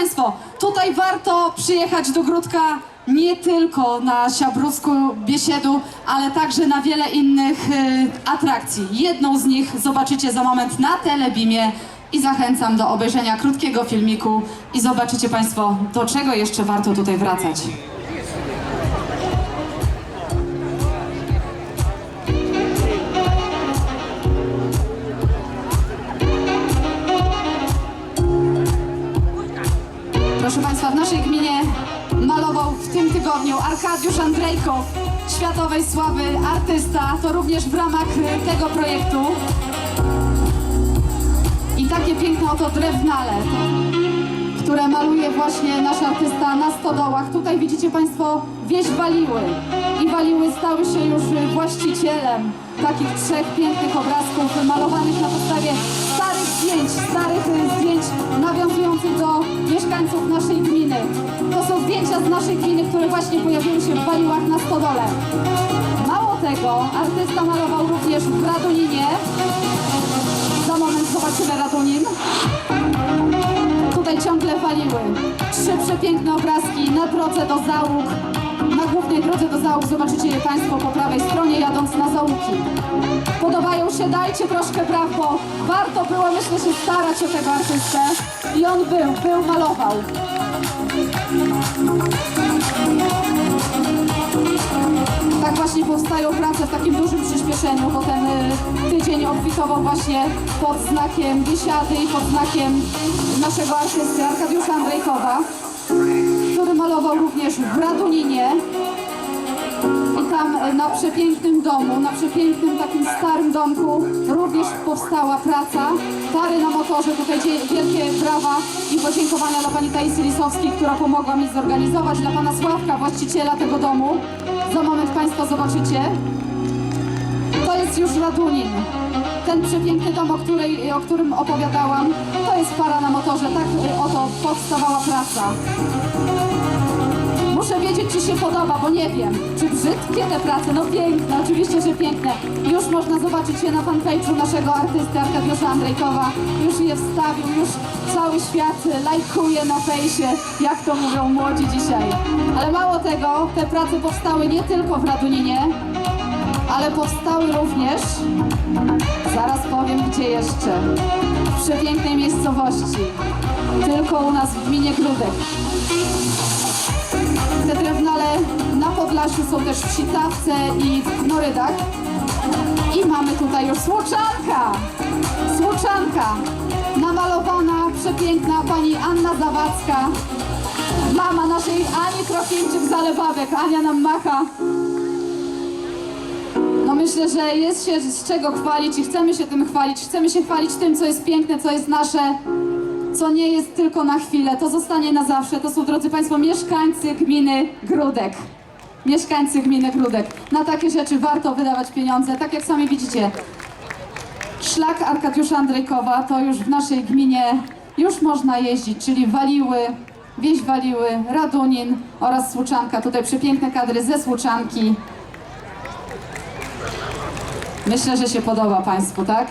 Państwo, tutaj warto przyjechać do Gródka nie tylko na Siabrusku Biesiedu, ale także na wiele innych y, atrakcji. Jedną z nich zobaczycie za moment na Telebimie i zachęcam do obejrzenia krótkiego filmiku i zobaczycie Państwo, do czego jeszcze warto tutaj wracać. Proszę Państwa, w naszej gminie malował w tym tygodniu Arkadiusz Andrejkow, światowej sławy artysta. To również w ramach tego projektu. I takie piękne oto drewnale, które maluje właśnie nasz artysta na stodołach. Tutaj widzicie Państwo wieś Waliły. I Waliły stały się już właścicielem takich trzech pięknych obrazków malowanych na podstawie zdjęć, starych zdjęć nawiązujących do mieszkańców naszej gminy. To są zdjęcia z naszej gminy, które właśnie pojawiły się w Waliłach na stodole. Mało tego, artysta malował również w Raduninie. Za moment zobaczymy Radunin. Tutaj ciągle waliły. Trzy przepiękne obrazki na drodze do załóg. Na głównej drodze do załóg zobaczycie je Państwo po prawej stronie, jadąc na załuki. Podobają się, dajcie troszkę braw, bo warto było, myślę, się starać o tego artystę. I on był, był, malował. Tak właśnie powstają prace w takim dużym przyspieszeniu, bo ten y, tydzień obfitował właśnie pod znakiem Biesiady i pod znakiem naszego artysty Arkadiusza Andrejkowa, który malował również w Raduninie. I tam y, na przepięknym domu, na przepięknym takim starym domku również powstała praca. Tary na motorze, tutaj wielkie brawa i podziękowania dla pani Taisy Lisowskiej, która pomogła mi zorganizować, dla pana Sławka, właściciela tego domu. Za moment państwo zobaczycie. To jest już Radunin. Ten przepiękny dom, o, której, o którym opowiadałam, to jest para na motorze. Tak y, oto powstawała praca. Muszę wiedzieć, czy się podoba, bo nie wiem, czy brzydkie te prace. No piękne, oczywiście, że piękne. Już można zobaczyć je na fanpage'u naszego artysty Arkadiusza Andrejkowa. Już je wstawił, już cały świat lajkuje na fejsie, jak to mówią młodzi dzisiaj. Ale mało tego, te prace powstały nie tylko w Raduninie, ale powstały również, zaraz powiem gdzie jeszcze, w przepięknej miejscowości. Tylko u nas w gminie Grudek. Te drewnale na Podlasiu są też w Sitawce i w Norydach. I mamy tutaj już Słuczanka! Słuczanka! Namalowana, przepiękna pani Anna Zawadzka. Mama naszej Ani Krokieńczyk-Zalewawek. Ania nam macha. Myślę, że jest się z czego chwalić i chcemy się tym chwalić. Chcemy się chwalić tym, co jest piękne, co jest nasze, co nie jest tylko na chwilę. To zostanie na zawsze. To są, drodzy Państwo, mieszkańcy gminy Grudek. Mieszkańcy gminy Grudek. Na takie rzeczy warto wydawać pieniądze. Tak jak sami widzicie, szlak Arkadiusza Andrejkowa to już w naszej gminie już można jeździć, czyli Waliły, Wieś Waliły, Radunin oraz Słuczanka. Tutaj przepiękne kadry ze Słuczanki. Myślę, że się podoba Państwu, tak?